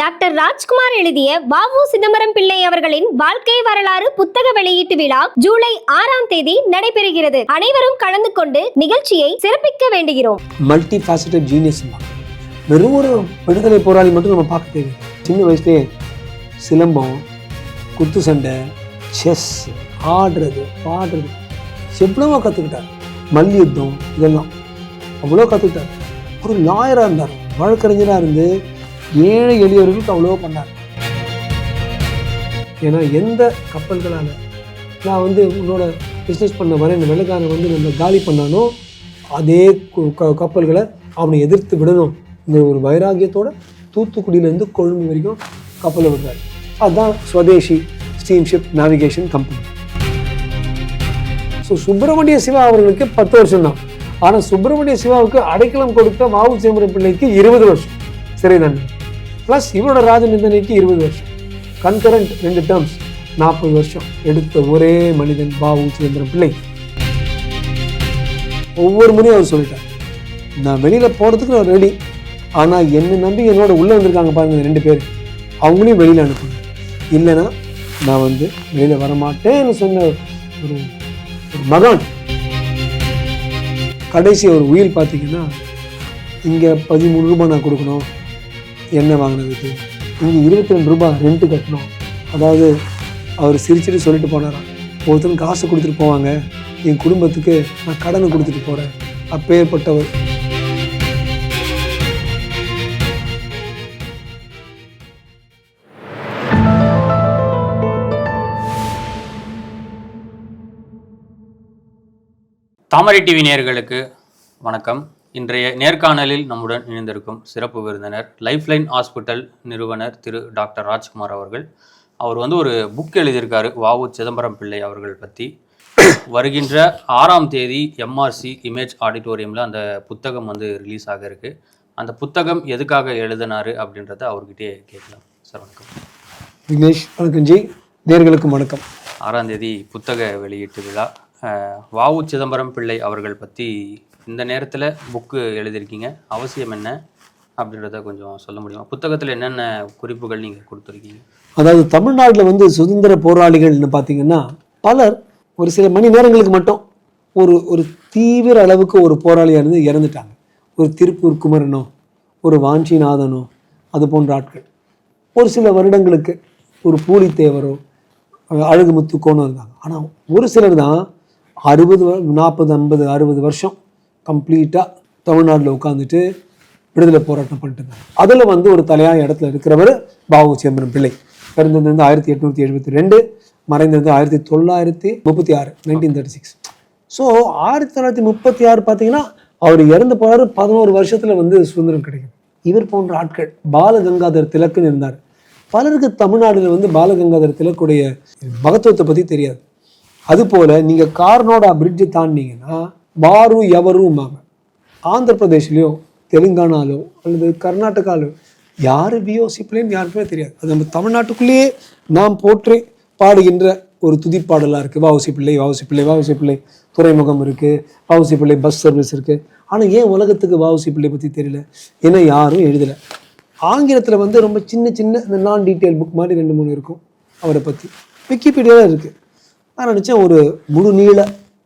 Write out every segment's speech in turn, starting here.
Doctor Rajkumar எழுதிய வாவு சிதம்பரம் பிள்ளை அவர்களின் வாழ்க்கை வரலாறு புத்தக வெளியீட்டு விழா ஜூலை ஆறாம் தேதி நடைபெறுகிறது. அனைவரும் கலந்து கொண்டு நிகழ்ச்சியை சிறப்பிக்க வேண்டுகிறோம். மல்டி ஃபேசட்டட் ஜீனியஸ் வெறும் ஒரு விடுதலை போராளி மட்டும் நம்ம பார்க்க தேவை சின்ன வயசுலேயே சிலம்பம் குத்து சண்டை செஸ் ஆடுறது பாடுறது எவ்வளவோ கற்றுக்கிட்டார் மல்யுத்தம் இதெல்லாம். அவ்வளோ கற்றுக்கிட்டார் ஒரு லாயராக இருந்தார். வழக்கறிஞராக இருந்து ஏழை எளியவர்களுக்கு அவ்வளோ பண்ணார் ஏன்னா எந்த கப்பல்களால் நான் வந்து உன்னோட பிஸ்னஸ் பண்ண வர இந்த வெள்ளக்காரன் வந்து நம்ம காலி பண்ணானோ அதே கு- க- கப்பல்களை அவனை எதிர்த்து விடணும் இந்த ஒரு வைராகியத்தோட தூத்துக்குடியிலேருந்து கொழும்பு வரைக்கும் கப்பலை விடுறாரு. அதுதான் Swadeshi Steamship Navigation Company so Subramaniya Siva அவர்களுக்கு பத்து வருஷம் தான் ஆனால் சுப்பிரமணிய சிவாவுக்கு அடைக்கலம் கொடுத்த மாவு சிதம்பரம் பிள்ளைக்கு இருபது வருஷம். சரி தண்டனை ப்ளஸ் இவரோட ராஜ நிந்தனைக்கு இருபது வருஷம். கன்கரண்ட் ரெண்டு டேர்ம்ஸ் நாற்பது வருஷம். எடுத்த ஒரே மனிதன் பாபு சுதந்திரம் பிள்ளை. ஒவ்வொரு முறையும் அவர் சொல்லிட்டார் நான் வெளியில் போகிறதுக்கு நான் ரெடி ஆனால் என்னை நம்பி என்னோட உள்ளே வந்திருக்காங்க பாருங்க ரெண்டு பேர். அவங்களையும் வெளியில் அனுப்புங்க. இல்லைன்னா நான் வந்து வெளியில் வரமாட்டேன்னு சொன்ன ஒரு ஒரு மகான். கடைசி ஒரு உயிர் பார்த்தீங்கன்னா இங்கே பதிமூணு ரூபாய் நான் கொடுக்கணும். எண்ணெய் வாங்கினதுக்கு இங்கே இருபத்தி ரெண்டு ரூபாய் ரெண்ட்டு கட்டணும். அதாவது அவர் சிரிச்சுட்டு சொல்லிட்டு போனாராம். ஒருத்தன் காசு கொடுத்துட்டு போவாங்க. என் குடும்பத்துக்கு நான் கடனை கொடுத்துட்டு போகிறேன் அப்பேற்பட்டவர். தாமரை டிவி நேர்களுக்கு வணக்கம். இன்றைய நேர்காணலில் நம்முடன் இணைந்திருக்கும் சிறப்பு விருந்தினர் லைஃப்லைன் ஹாஸ்பிட்டல் நிறுவனர் திரு டாக்டர் ராஜ்குமார் அவர்கள். அவர் வந்து ஒரு புக் எழுதியிருக்காரு வாவு சிதம்பரம் பிள்ளை அவர்கள் பற்றி வருகின்ற ஆறாம் தேதி எம்ஆர்சி இமேஜ் ஆடிட்டோரியமில் அந்த புத்தகம் வந்து ரிலீஸ் ஆக இருக்கு. அந்த புத்தகம் எதுக்காக எழுதினாரு அப்படின்றத அவர்கிட்டயே கேட்கலாம். சார் வணக்கம். விக்னேஷ் வணக்கம் ஜி. நேர்களுக்கும் வணக்கம். ஆறாம் தேதி புத்தக வெளியீட்டு விழா. வாவு சிதம்பரம் பிள்ளை அவர்கள் பற்றி இந்த நேரத்தில் புக்கு எழுதியிருக்கீங்க அவசியம் என்ன? அப்படின்றத கொஞ்சம் சொல்ல முடியுமா? புத்தகத்தில் என்னென்ன குறிப்புகள் நீங்கள் கொடுத்துருக்கீங்க? அதாவது தமிழ்நாட்டில் வந்து சுதந்திர போராளிகள்னு பார்த்தீங்கன்னா பலர் ஒரு சில மணி நேரங்களுக்கு மட்டும் ஒரு ஒரு தீவிர அளவுக்கு ஒரு போராளியாக இருந்து இறந்துட்டாங்க. ஒரு திருப்பூர் குமரனோ ஒரு வாஞ்சிநாதனோ அது போன்ற ஆட்கள். ஒரு சில வருடங்களுக்கு ஒரு பூலித்தேவரோ அஹ் அழகுமுத்து கோணம் இருந்தாங்க. ஆனால் ஒரு சிலர் தான் அறுபது நாற்பது ஐம்பது அறுபது வருஷம் கம்ப்ளீட்டாக தமிழ்நாட்டில் உட்காந்துட்டு விடுதலை போராட்டம் பண்ணிட்டு இருந்தாங்க அதில் வந்து ஒரு தலையான இடத்துல இருக்கிறவர் பாபு சிதம்பரம் பிள்ளை. பிறந்தது வந்து ஆயிரத்தி எட்நூற்றி எழுபத்தி ரெண்டு மறைந்தது ஆயிரத்தி தொள்ளாயிரத்தி முப்பத்தி ஆறு நைன்டீன் தேர்ட்டி சிக்ஸ் ஸோ ஆயிரத்தி தொள்ளாயிரத்தி முப்பத்தி ஆறு பார்த்தீங்கன்னா அவர் இறந்து போறாரு பதினோரு வருஷத்தில் வந்து சுதந்திரம் கிடைக்கும். இவர் போன்ற ஆட்கள் பாலகங்காதர் திலக்குன்னு இருந்தார். பலருக்கு தமிழ்நாடுல வந்து பாலகங்காதர் திலக்குடைய மகத்துவத்தை பற்றி தெரியாது. அதுபோல் நீங்கள் கார்னோட பிரிட்ஜு தாண்டினீங்கன்னா பாரு எவரும்பாங்க ஆந்திர பிரதேஷ்லையோ தெலுங்கானாலோ அல்லது கர்நாடகாலோ யார் பிஓசி பிள்ளைன்னு யாருக்குமே தெரியாது. அது நம்ம தமிழ்நாட்டுக்குள்ளேயே நாம் போற்றி பாடுகின்ற ஒரு துதிப்பாடலாக இருக்குது வாவுசி பிள்ளை வாவுசி பிள்ளை வாவுசி பிள்ளை துறைமுகம் இருக்குது வாவுசி பிள்ளை பஸ் சர்வீஸ் இருக்குது ஆனால் ஏன் உலகத்துக்கு வாவுசி பிள்ளை பற்றி தெரியல? ஏன்னா யாரும் எழுதலை. ஆங்கிலத்தில் வந்து ரொம்ப சின்ன சின்ன இந்த நான் டீட்டெயில் புக் மாதிரி ரெண்டு மூணு இருக்கும் அவரை பற்றி விக்கிபீடியாவில் இருக்குது நான் நினச்சேன் ஒரு முழு நீள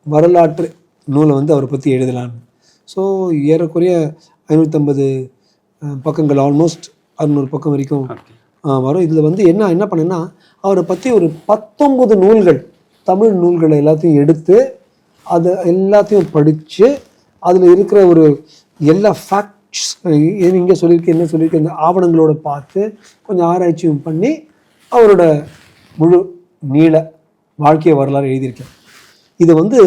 வரலாற்று நூலை வந்து அவரை பற்றி எழுதலான்னு ஸோ ஏறக்குறைய ஐநூற்றம்பது பக்கங்கள் ஆல்மோஸ்ட் அறுநூறு பக்கம் வரைக்கும் வரும். இதில் வந்து என்ன என்ன பண்ணேன்னா அவரை பற்றி ஒரு பத்தொன்பது நூல்கள் தமிழ் நூல்களை எல்லாத்தையும் எடுத்து அதை எல்லாத்தையும் படித்து அதில் இருக்கிற ஒரு எல்லா ஃபேக்ட்ஸ் இங்கே சொல்லியிருக்கு என்ன சொல்லியிருக்கு இந்த ஆவணங்களோட பார்த்து கொஞ்சம் ஆராய்ச்சியும் பண்ணி அவரோட முழு நீள வாழ்க்கை வரலாறு எழுதியிருக்கேன். இதை வந்து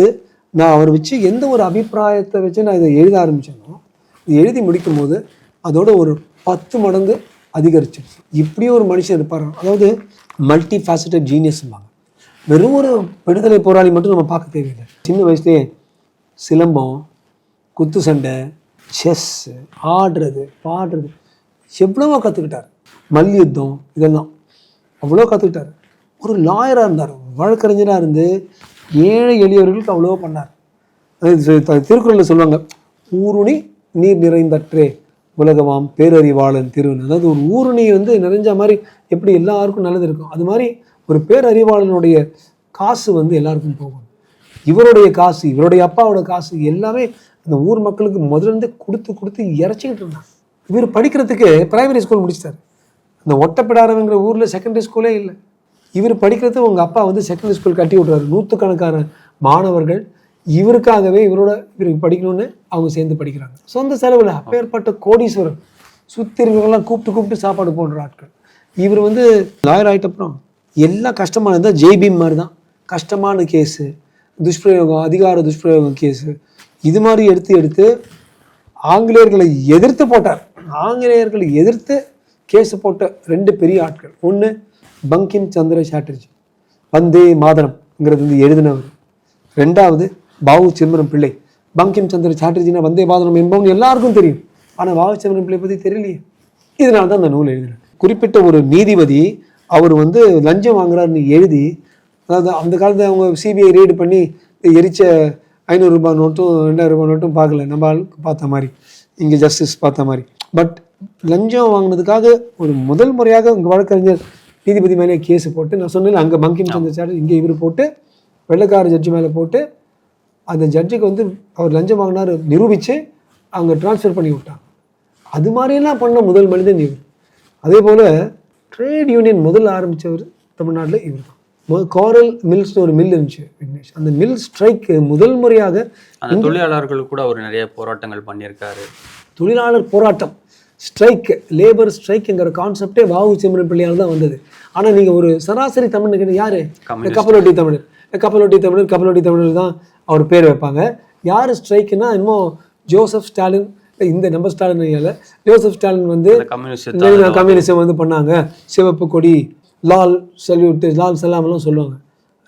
நான் அவர் வச்சு எந்த ஒரு அபிப்பிராயத்தை வச்சு நான் இதை எழுத ஆரம்பித்தேனோ இது எழுதி முடிக்கும் போது அதோட ஒரு பத்து மடங்கு அதிகரிச்சிருச்சு. இப்படி ஒரு மனுஷன் இருப்பார். அதாவது மல்டி ஃபேசட்டட் ஜீனியஸ்ம்பாங்க வெறும் ஒரு விடுதலை போராளி மட்டும் நம்ம பார்க்க தேவையில்லை. சின்ன வயசுலேயே சிலம்பம் குத்து சண்டை செஸ் ஆடுறது பாடுறது எவ்வளவோ கற்றுக்கிட்டார் மல்யுத்தம் இதெல்லாம் அவ்வளோ கற்றுக்கிட்டார் ஒரு லாயராக இருந்தார். வழக்கறிஞராக இருந்து ஏழை எளியவர்களுக்கு அவ்வளோ பண்ணார். திருக்குறளில் சொல்லுவாங்க ஊருணி நீர் நிறைந்தற்றே உலகமாம் பேரறிவாளன் திருவன். அதாவது ஒரு ஊருணி வந்து நிறைஞ்ச மாதிரி எப்படி எல்லாருக்கும் நல்லது இருக்கும். அது மாதிரி ஒரு பேரறிவாளனுடைய காசு வந்து எல்லாருக்கும் போகும். இவருடைய காசு இவருடைய அப்பாவோட காசு எல்லாமே அந்த ஊர் மக்களுக்கு முதலேருந்து கொடுத்து கொடுத்து இறச்சிக்கிட்டு இருந்தாங்க. இவர் படிக்கிறதுக்கு பிரைமரி ஸ்கூல் முடிச்சிட்டார். அந்த ஒட்டப்பிடாரவங்கிற ஊரில் செகண்டரி ஸ்கூலே இல்லை. இவர் படிக்கிறது உங்கள் அப்பா வந்து செகண்டரி ஸ்கூல் கட்டி விட்றாரு நூற்றுக்கணக்கான மாணவர்கள் இவருக்காகவே இவரோட இவருக்கு படிக்கணும்னு அவங்க சேர்ந்து படிக்கிறாங்க. சொந்த செலவில் அப்பேற்பட்ட கோடீஸ்வரர் சுற்றி இருக்கிறவங்களாம் கூப்பிட்டு கூப்பிட்டு சாப்பாடு போடுற ஆட்கள். இவர் வந்து லாயர் ஆகிட்ட அப்புறம் எல்லாம் கஷ்டமான இருந்தால் ஜெய்பீம் மாதிரி தான் கஷ்டமான கேஸு துஷ்பிரயோகம் அதிகார துஷ்பிரயோகம் கேஸு இது மாதிரி எடுத்து எடுத்து ஆங்கிலேயர்களை எதிர்த்து போட்டார். ஆங்கிலேயர்களை எதிர்த்து கேஸ் போட்ட ரெண்டு பெரிய ஆட்கள். ஒன்று பங்கிம் சந்திர சாட்டர்ஜி. வந்தே மாதரம்ங்கிறது வந்து எழுதினவர். ரெண்டாவது பாபு சிதம்பரம் பிள்ளை. பங்கிம் சந்திர சாட்டர்ஜினா வந்தே மாதரம் என்பவன் எல்லாருக்கும் தெரியும். ஆனால் பாபு சிதம்பரம் பிள்ளை பற்றி தெரியலையே. இதனால தான் அந்த நூல் எழுதினார். குறிப்பிட்ட ஒரு நீதிபதி அவர் வந்து லஞ்சம் வாங்குறாருன்னு எழுதி அதாவது அந்த காலத்தில் அவங்க சிபிஐ ரீடு பண்ணி எரிச்ச ஐநூறு ரூபாய் நோட்டும் ரெண்டாயிரம் ரூபாய் நோட்டும் பார்க்கல. நம்ம ஆளுக்கு பார்த்த மாதிரி. இங்கே ஜஸ்டிஸ் பார்த்த மாதிரி. பட் லஞ்சம் வாங்கினதுக்காக ஒரு முதல் முறையாக உங்கள் வழக்கறிஞர் நீதிபதி மேலே கேஸ் போட்டு நான் சொன்னேன் அங்கே பங்கிம் சந்திர சாட்டர்ஜி இங்கே இவர் போட்டு வெள்ளைக்கார ஜட்ஜி மேலே போட்டு அந்த ஜட்ஜுக்கு வந்து அவர் லஞ்சம் வாங்கினார் நிரூபித்து அங்கே ட்ரான்ஸ்ஃபர் பண்ணி விட்டாங்க அது மாதிரியெல்லாம் பண்ண முதல் மனிதன் இவர். அதே போல் ட்ரேட் யூனியன் முதல்ல ஆரம்பித்தவர் தமிழ்நாட்டில் இவர் தான். காரல் மில்ஸ்னு ஒரு மில் இருந்துச்சு விக்னேஷ். அந்த மில் ஸ்ட்ரைக் முதல் முறையாக அந்த தொழிலாளர்களுக்கு கூட அவர் நிறைய போராட்டங்கள் பண்ணியிருக்காரு. தொழிலாளர் போராட்டம். ஸ்ட்ரைக் லேபர் ஸ்ட்ரைக்குங்கிற கான்செப்டே வாவு சிம்மரன் பிள்ளையால் தான் வந்தது. ஆனால் நீங்கள் ஒரு சராசரி தமிழ் யாரு. கப்பலோட்டி தமிழர். கப்பலோட்டி தமிழர் கப்பலோட்டி தமிழர் தான் அவர் பேர் வைப்பாங்க. யார் ஸ்ட்ரைக்குன்னா இன்னும் ஜோசப் ஸ்டாலின். இந்த நம்ம ஸ்டாலின் இல்லை. ஜோசப் ஸ்டாலின் வந்து கம்யூனிசம் வந்து பண்ணாங்க. சிவப்பு கொடி லால் சல்யூட் லால் சலாம்லாம் சொல்லுவாங்க.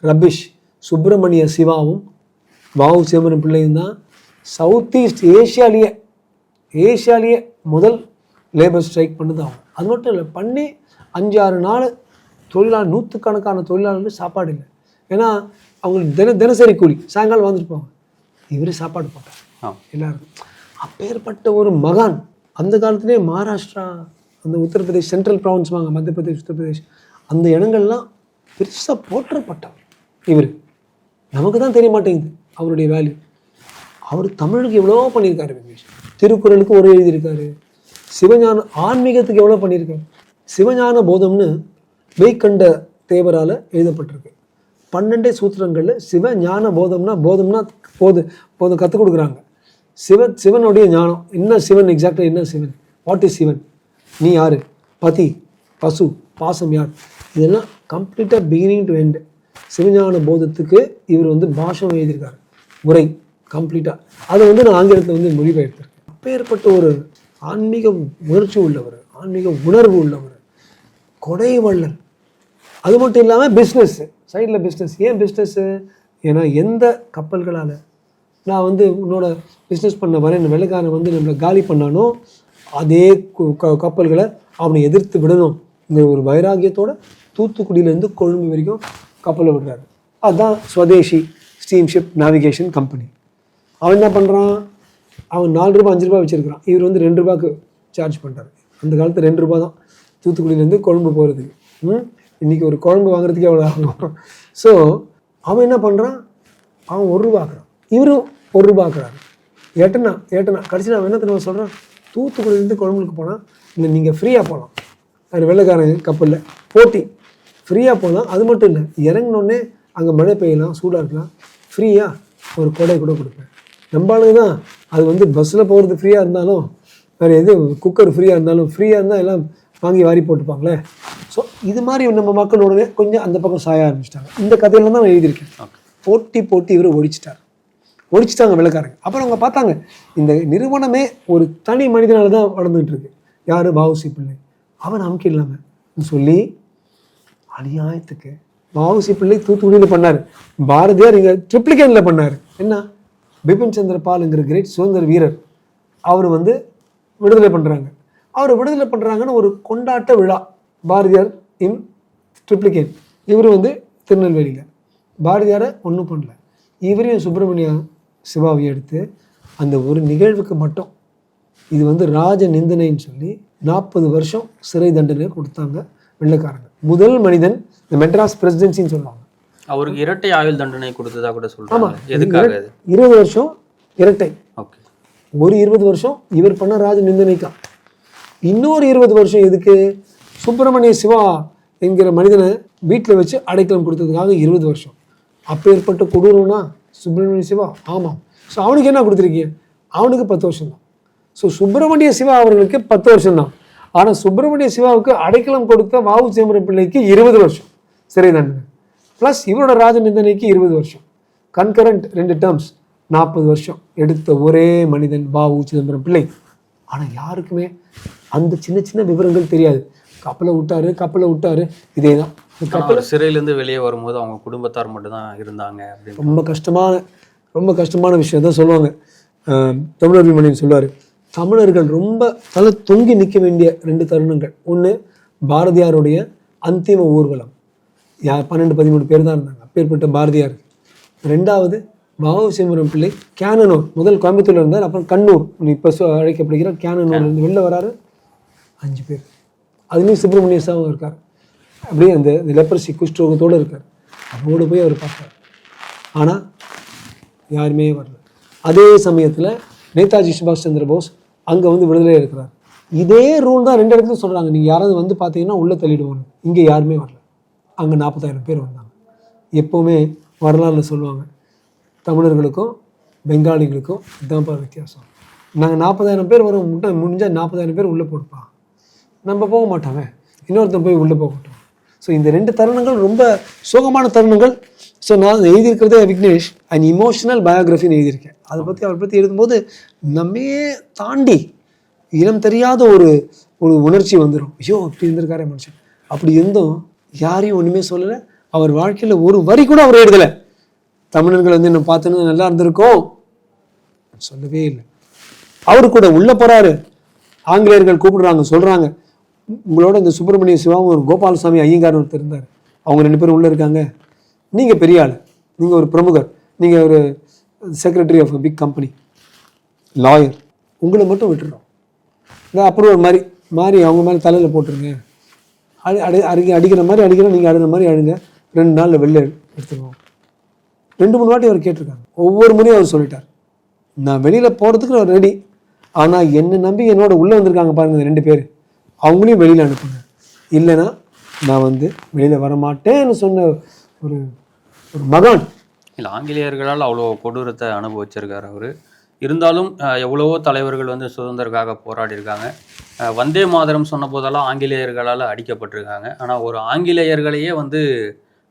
ரபிஷ் சுப்பிரமணிய சிவாவும் வாவு சிதம்பரம் பிள்ளையும் தான். சவுத் ஈஸ்ட் ஏஷியாலேயே ஏஷியாலேயே முதல் லேபர் ஸ்ட்ரைக் பண்ணது அவங்க அது மட்டும் இல்லை பண்ணி அஞ்சு ஆறு நாள் தொழிலாளர் நூற்றுக்கணக்கான தொழிலாளர்கள் சாப்பாடு இல்லை. ஏன்னா அவங்களுக்கு தின தினசரி கூலி சாயங்காலம் வந்துருப்பாங்க இவர் சாப்பாடு போட்டார். எல்லாருக்கும் அப்பேற்பட்ட ஒரு மகான் அந்த காலத்திலே மகாராஷ்டிரா அந்த உத்தரப்பிரதேஷ் சென்ட்ரல் ப்ராவின்ஸ் வாங்க மத்திய பிரதேஷ் உத்தரப்பிரதேஷ் அந்த இடங்கள்லாம் பெருசாக போற்றப்பட்டவர் இவர். நமக்கு தான் தெரிய மாட்டேங்குது அவருடைய வேல்யூ அவர் தமிழுக்கு எவ்வளோ பண்ணியிருக்காரு விக்னேஷ் திருக்குறளுக்கு ஒரு எழுதியிருக்காரு. சிவஞான ஆன்மீகத்துக்கு எவ்வளோ பண்ணியிருக்கேன் சிவஞான போதம்னு வெய்கண்ட தேவரால் எழுதப்பட்டிருக்கு. பன்னெண்டே சூத்திரங்களில் சிவ ஞான போதம்னா போதம்னா போது போதும் கற்றுக் கொடுக்குறாங்க. சிவ சிவனுடைய ஞானம். என்ன சிவன்? எக்ஸாக்டாக என்ன சிவன்? What is Sivan? நீ யார்? பதி பசு பாசம் யார்? இதெல்லாம் கம்ப்ளீட்டாக பிகினிங் டு எண்டு சிவஞான போதத்துக்கு இவர் வந்து பாஷம் எழுதியிருக்காரு. உரை கம்ப்ளீட்டாக அதை வந்து நான் ஆங்கிலத்தில் வந்து மொழிபெயர்த்தேன் அப்பேற்பட்ட ஒரு ஆன்மீக உணர்ச்சி உள்ளவர் ஆன்மீக உணர்வு உள்ளவர் கொடை வள்ளல். அது மட்டும் இல்லாமல் பிஸ்னஸ்ஸு சைடில் பிஸ்னஸ் ஏன் பிஸ்னஸ்ஸு ஏன்னா எந்த கப்பல்களால் நான் வந்து உன்னோட பிஸ்னஸ் பண்ண வரேன் வெள்ளைக்காரன் வந்து நம்மளை காலி பண்ணானோ அதே கு- க- கப்பல்களை அவனை எதிர்த்து விடணும். இந்த ஒரு வைராகியத்தோட தூத்துக்குடியிலேருந்து கொழும்பு வரைக்கும் கப்பலை விடுறாரு. அதுதான் ஸ்வதேஷி ஸ்டீம்ஷிப் நேவிகேஷன் கம்பெனி அவன் என்ன பண்ணுறான் அவன் நாலு ரூபாய் அஞ்சு ரூபாய் வச்சுருக்கிறான். இவர் வந்து ரெண்டு ரூபாய்க்கு சார்ஜ் பண்ணுறாரு அந்த காலத்தில் ரெண்டு ரூபாய் தான். தூத்துக்குடியிலேருந்து குழம்பு போகிறதுக்கு ம்? இன்றைக்கி ஒரு குழம்பு வாங்குறதுக்கே அவ்வளோ ஆகும். ஸோ அவன் என்ன பண்ணுறான் அவன் ஒரு ரூபா ஆக்குறான். இவரும் ஒரு ரூபா ஆக்குறாரு. ஏட்டனா ஏட்டனா கடைசியில் அவன் என்ன தெரியுமா சொல்கிறான் தூத்துக்குடியிலேருந்து குழம்புக்கு போனால் இல்லை நீங்கள் ஃப்ரீயாக போகலாம் அது வெள்ளைக்காரன் கப்பலில் போட்டி. ஃப்ரீயாக போகலாம் அது மட்டும் இல்லை இறங்கினோடனே அங்கே மழை பெய்யலாம் சூடாக இருக்கலாம். ஃப்ரீயாக ஒரு கொடை கூட கொடுப்பேன். நம்ம ஆளுங்க தான் அது வந்து பஸ்ஸில் போகிறது ஃப்ரீயாக இருந்தாலும் வேறு எது குக்கர் ஃப்ரீயாக இருந்தாலும் ஃப்ரீயாக இருந்தால் எல்லாம் வாங்கி வாரி போட்டுப்பாங்களே. ஸோ இது மாதிரி நம்ம மக்களோடவே கொஞ்சம் அந்த பக்கம் சாய ஆரம்பிச்சிட்டாங்க. இந்த கதையில தான் நான் எழுதியிருக்கேன். போட்டி போட்டி இவர் ஒழிச்சிட்டார் ஒழிச்சிட்டாங்க வெள்ளக்காரங்க. அப்புறம் அவங்க பார்த்தாங்க இந்த நிறுவனமே ஒரு தனி மனிதனால தான் வளர்ந்துட்டு இருக்கு. யாரு? பாவுசி பிள்ளை. அவன் நமக்கு இல்லாமல் சொல்லி அநியாயத்துக்கு வாவுசி பிள்ளை தூத்துக்குடியில் பண்ணார். பாரதியார் இங்கே ட்ரிப்ளிகேனில் பண்ணார். என்ன? பிபின் சந்திர பாலுங்கிற கிரேட் சுதந்திர வீரர் அவர் வந்து விடுதலை பண்ணுறாங்க அவர் விடுதலை பண்ணுறாங்கன்னு ஒரு கொண்டாட்ட விழா பாரதியார் இன் ட்ரிப்ளிகேட் இவர் வந்து திருநெல்வேலியில். பாரதியாரை ஒன்றும் பண்ணல. இவரையும் சுப்பிரமணிய சிவாவையும் எடுத்து அந்த ஒரு நிகழ்வுக்கு மட்டும் இது வந்து ராஜ நிந்தனைன்னு சொல்லி நாற்பது வருஷம் சிறை தண்டனை கொடுத்தாங்க வெள்ளக்காரங்க. முதல் மனிதன் இந்த மெட்ராஸ் பிரசிடென்சின்னு சொல்லுவாங்க. அவருக்கு இரட்டை ஆயுள் தண்டனை கொடுத்ததா கூட சொல்றாங்க. எதுக்காக இருபது வருஷம் இரட்டை. ஓகே. ஒரு இருபது வருஷம் இவர் பண்ண ராஜ நிந்தனைக்கா. இன்னொரு இருபது வருஷம் எதுக்கு? சுப்பிரமணிய சிவா என்கிற மனிதனை வீட்டில் வச்சு அடைக்கலம் கொடுத்ததுக்காக இருபது வருஷம். அப்பேற்பட்ட கொடூரம்னா சுப்பிரமணிய சிவா. ஆமாம் ஸோ அவனுக்கு என்ன கொடுத்துருக்கீங்க? அவனுக்கு பத்து வருஷம் தான் ஸோ சுப்பிரமணிய சிவா அவர்களுக்கு பத்து வருஷம் தான் ஆனால் சுப்பிரமணிய சிவாவுக்கு அடைக்கலம் கொடுத்த வாவு சிதம்பரம் பிள்ளைக்கு இருபது வருஷம். சிறை தண்டனை ப்ளஸ் இவரோட ராஜ நிந்தனைக்கு இருபது வருஷம். கன்கரண்ட் ரெண்டு டேர்ம்ஸ் நாற்பது வருஷம். எடுத்த ஒரே மனிதன் வாவு சிதம்பரம் பிள்ளை. ஆனால் யாருக்குமே அந்த சின்ன சின்ன விவரங்கள் தெரியாது. கப்பலை விட்டாரு கப்பலை விட்டாரு இதே தான். அவர் சிறையிலேருந்து வெளியே வரும்போது அவங்க குடும்பத்தார் மட்டும்தான் இருந்தாங்க ரொம்ப கஷ்டமான ரொம்ப கஷ்டமான விஷயம் தான் சொல்லுவாங்க. தமிழர் மணியன் சொல்லுவார். தமிழர்கள் ரொம்ப தலை தொங்கி நிற்க வேண்டிய ரெண்டு தருணங்கள். ஒன்று பாரதியாருடைய அந்திம ஊர்வலம். யா பன்னெண்டு பதிமூணு பேர் தான் இருந்தாங்க. அப்பேற்பட்ட பாரதியார். ரெண்டாவது பாபு சிதம்பரம் பிள்ளை கேனனூர். முதல் கோயம்புத்தூர்ல இருந்தார். அப்புறம் கண்ணூர். இப்போ அழைக்கப்படுகிற கேனனூர்லேருந்து வெளில வராரு. அஞ்சு பேர். அதுலேயும் சுப்பிரமணிய சாவும் இருக்கார். அப்படியே அந்த லெப்பரசி குஷ்டோகத்தோடு இருக்கார். அவங்களோட போய் அவர் பார்த்தார் ஆனால் யாருமே வரல. அதே சமயத்தில் நேதாஜி சுபாஷ் சந்திர போஸ் அங்கே வந்து விடுதலையாக இருக்கிறார். இதே ரூல் தான் ரெண்டு இடத்துல சொல்கிறாங்க நீங்கள் யாராவது வந்து பார்த்தீங்கன்னா உள்ளே தள்ளிடுவாங்க இங்கே யாருமே வரல. அங்கே நாற்பதாயிரம் பேர் வந்தாங்க. எப்போவுமே வரலாறுல சொல்லுவாங்க தமிழர்களுக்கும் பெங்காலிகளுக்கும் இதான்ப்பா வித்தியாசம். நாங்கள் நாற்பதாயிரம் பேர் வரும் முட்டை முடிஞ்சால் நாற்பதாயிரம் பேர் உள்ளே போட்டுப்பா. நம்ம போக மாட்டாங்க இன்னொருத்தன் போய் உள்ளே போகட்டும் ஸோ இந்த ரெண்டு தருணங்கள் ரொம்ப சோகமான தருணங்கள். ஸோ நான் எழுதியிருக்கிறதே விக்னேஷ். அண்ட் இமோஷனல் பயோகிராஃபின்னு எழுதியிருக்கேன். அதை பற்றி அவரை பற்றி எழுதும்போது நம்மையே தாண்டி இனம் தெரியாத ஒரு ஒரு உணர்ச்சி வந்துடும் ஐயோ இப்படி இருந்திருக்காரே மனுஷன். அப்படி இருந்தும் யாரையும் ஒன்றுமே சொல்லலை. அவர் வாழ்க்கையில் ஒரு வரி கூட அவர் எழுதலை. தமிழர்கள் வந்து என்ன பார்த்துன்னு நல்லா இருந்திருக்கோம். சொல்லவே இல்லை. அவரு கூட உள்ள போறாரு. ஆங்கிலேயர்கள் கூப்பிடுறாங்க சொல்றாங்க. உங்களோட இந்த சுப்பிரமணிய சிவாவும் ஒரு கோபாலசாமி ஐயங்கார் ஒருத்தர் இருந்தார். அவங்க ரெண்டு பேரும் உள்ள இருக்காங்க. நீங்க பெரிய ஆள். நீங்க ஒரு பிரமுகர். நீங்க ஒரு secretary of big company lawyer உங்களை மட்டும் விட்டுறோம். இந்த ஒரு மாதிரி மாதிரி அவங்க மேலே தலையில் போட்டுருங்க. அடி அடி அடி அடிக்கிற மாதிரி அடிக்கிறோம் நீங்கள் அடிக்கிற மாதிரி அடிங்க. ரெண்டு நாளில் வெளில எடுத்துருவோம். ரெண்டு மூணு வாட்டி அவர் கேட்டிருக்காங்க. ஒவ்வொரு முறையும் அவர் சொல்லிட்டார். நான் வெளியில் போகிறதுக்கு நான் ரெடி ஆனால் என்னை நம்பி என்னோட உள்ளே வந்திருக்காங்க பாருங்கள் ரெண்டு பேர். அவங்களையும் வெளியில் அனுப்புங்க. இல்லைன்னா நான் வந்து வெளியில் வரமாட்டேன்னு சொன்ன ஒரு ஒரு மகான். இல்லை ஆங்கிலேயர்களால் அவ்வளோ கொடூரத்தை அனுபவிச்சிருக்கார் அவர். இருந்தாலும் எவ்வளவோ தலைவர்கள் வந்து சுதந்திரக்காக போராடி இருக்காங்க வந்தே மாதரம் சொன்ன போதெல்லாம் ஆங்கிலேயர்களால் அடிக்கப்பட்டிருக்காங்க. ஆனால் ஒரு ஆங்கிலேயர்களையே வந்து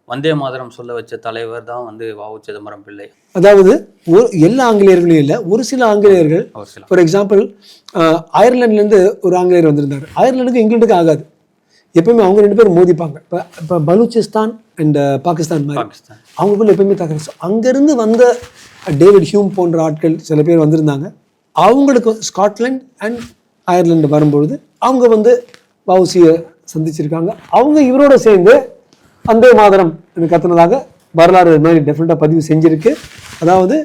வந்தே மாதரம் சொல்ல வச்ச தலைவர் தான் வந்து வ.உ. சிதம்பரம் பிள்ளை. அதாவது ஒரு எல்லா ஆங்கிலேயர்களும் இல்லை ஒரு சில ஆங்கிலேயர்கள். ஃபார் எக்ஸாம்பிள் அயர்லாண்ட்லேருந்து ஒரு ஆங்கிலேயர் வந்திருந்தார். அயர்லாண்டுக்கு இங்கிலாந்துக்கு ஆகாது. எப்பயுமே அவங்க ரெண்டு பேரும் மோதிப்பாங்க. இப்போ இப்போ பலூச்சிஸ்தான் அண்ட் பாகிஸ்தான் மாதிரி. பாகிஸ்தான். அவங்களுக்குள்ள எப்பயுமே So, அங்கிருந்து வந்த டேவிட் ஹியூம் போன்ற ஆட்கள் சில பேர் வந்திருந்தாங்க. அவங்களுக்கு ஸ்காட்லாண்ட் அண்ட் அயர்லாண்டு வரும்பொழுது அவங்க வந்து வவுசியை சந்திச்சிருக்காங்க. அவங்க இவரோட சேர்ந்து வந்தே மாதரம் கத்துனதாக வரலாறு இது மாதிரி டெஃபினட்டாக பதிவு செஞ்சுருக்கு. அதாவது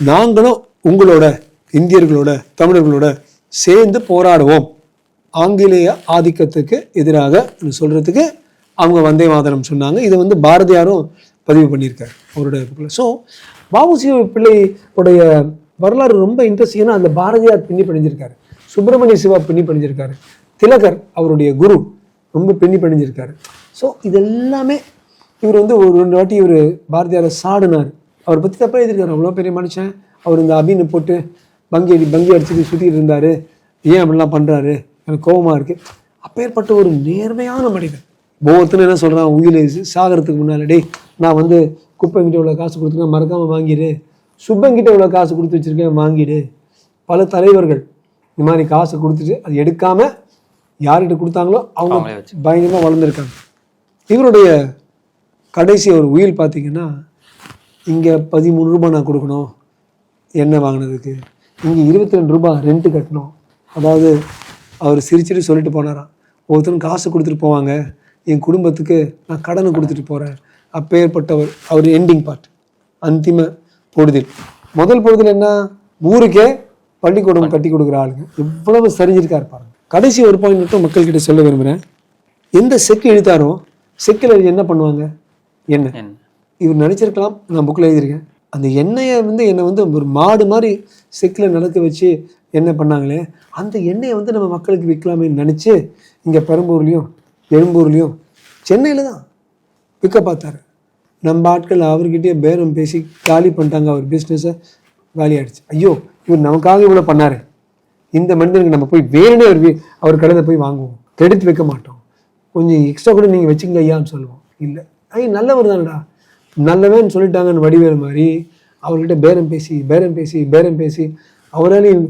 நாங்களும் உங்களோட இந்தியர்களோட தமிழர்களோட சேர்ந்து போராடுவோம். ஆங்கிலேய ஆதிக்கத்துக்கு எதிராக சொல்கிறதுக்கு அவங்க வந்தே மாதரம் சொன்னாங்க. இதை வந்து பாரதியாரும் பதிவு பண்ணியிருக்காரு. அவருடைய ஸோ வஉசி பிள்ளையுடைய வரலாறு ரொம்ப இன்ட்ரெஸ்டிங்காக அந்த பாரதியார் பின்னி பணிஞ்சிருக்காரு சுப்பிரமணிய சிவா பின்னி பணிஞ்சிருக்காரு திலகர் அவருடைய குரு ரொம்ப பின்னி பணிஞ்சிருக்காரு ஸோ இதெல்லாமே இவர் வந்து ஒரு ரெண்டு வாட்டி இவர் பாரதியாரை சாடினார். அவரை பற்றி தப்பாக எழுதியிருக்காரு. அவ்வளோ பெரிய மனுஷன். அவர் இந்த அபின்னு போட்டு பங்கி அடி பங்கி அடிச்சுட்டு சுற்றிட்டு இருந்தார். ஏன் அப்படிலாம் பண்ணுறாரு எனக்கு கோபமாக இருக்குது அப்பேற்பட்ட ஒரு நேர்மையான மனிதன். ஒவ்வொருத்தரும் என்ன சொல்கிறான் உயிர் சாகிறதுக்கு முன்னாடி நான் வந்து குப்பைங்கிட்ட இவ்வளோ காசு கொடுத்துருக்கேன் மறக்காமல் வாங்கிடு. சுப்பங்கிட்ட இவ்வளோ காசு கொடுத்து வச்சுருக்கேன் வாங்கிடு. பல தலைவர்கள் இந்த மாதிரி காசு கொடுத்துட்டு அது எடுக்காம யார்கிட்ட கொடுத்தாங்களோ அவங்க. பயங்கரமாக வளர்ந்துருக்காங்க. இவருடைய கடைசி ஒரு உயில் பார்த்தீங்கன்னா இங்கே பதிமூணு ரூபாய் நான் கொடுக்கணும் எண்ணெய் வாங்கினதுக்கு? இங்கே இருபத்தி ரெண்டு ரூபாய் ரெண்ட்டு கட்டணும். அதாவது அவர் சிரிச்சிட்டு சொல்லிட்டு போனாராம் ஒருத்தரும் காசு கொடுத்துட்டு போவாங்க என் குடும்பத்துக்கு நான் கடனை கொடுத்துட்டு போகிறேன் அப்பேற்பட்டவர் அவர் எண்டிங் பார்ட் அந்திம பொழுதில். முதல் பொழுதில் என்ன? ஊருக்கே பள்ளிக்கூடம் கட்டி கொடுக்குற ஆளுங்க. எவ்வளவு சரிஞ்சிருக்காரு பாருங்க. கடைசி ஒரு பாயிண்ட் மட்டும் மக்கள்கிட்ட சொல்ல விரும்புகிறேன் எந்த செக்கு இழுத்தாரோ செக்கில் என்ன பண்ணுவாங்க? எண்ணெய் என்ன? இவர் நினச்சிருக்கலாம் நான் புக்கில் எழுதியிருக்கேன். அந்த எண்ணெயை வந்து என்னை வந்து ஒரு மாடு மாதிரி செக்கில் நடக்க வச்சு எண்ணெய் பண்ணாங்களே அந்த எண்ணெயை வந்து நம்ம மக்களுக்கு விற்கலாமேன்னு நினச்சி இங்கே பெரம்பூர்லேயும் எழும்பூர்லேயும் சென்னையில் தான். விற்க பார்த்தாரு நம்ம ஆட்கள் அவர்கிட்டயே பேரம் பேசி காலி பண்ணிட்டாங்க அவர் பிஸ்னஸை காலி ஆயிடுச்சு. ஐயோ இவர் நமக்காக இவ்வளோ பண்ணார். இந்த மனிதனுக்கு நம்ம போய் வேணுனே அவர் அவர் கடையில் போய் வாங்குவோம். கெடுத்து வைக்க மாட்டோம். கொஞ்சம் எக்ஸ்ட்ரா கூட நீங்கள் வச்சுங்க ஐயான்னு சொல்லுவோம். இல்லை. ஐயா நல்லவர் தானடா. நல்லவேன்னு சொல்லிட்டாங்கன்னு வடிவேல் மாதிரி அவர்கிட்ட பேரம் பேசி பேரம் பேசி பேரம் பேசி அவராலையும்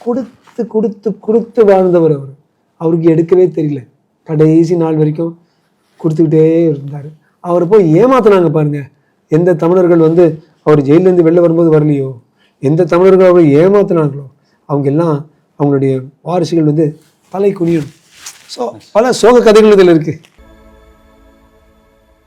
கொடுத்து கொடுத்து கொடுத்து வாழ்ந்தவர் அவர். அவருக்கு எடுக்கவே தெரியல. கடைசி நாள் வரைக்கும் கொடுத்துக்கிட்டே இருந்தார். அவரை போய் ஏமாத்தினாங்க பாருங்க. எந்த தமிழர்கள் வந்து அவர் ஜெயிலேருந்து வெளில வரும்போது வரலையோ? எந்த தமிழர்கள் அவரை ஏமாத்தினாங்களோ? அவங்க எல்லாம் அவங்களுடைய வாரிசுகள் வந்து தலை குனியணும் ஸோ பல சோக கதைகள் இதில் இருக்குது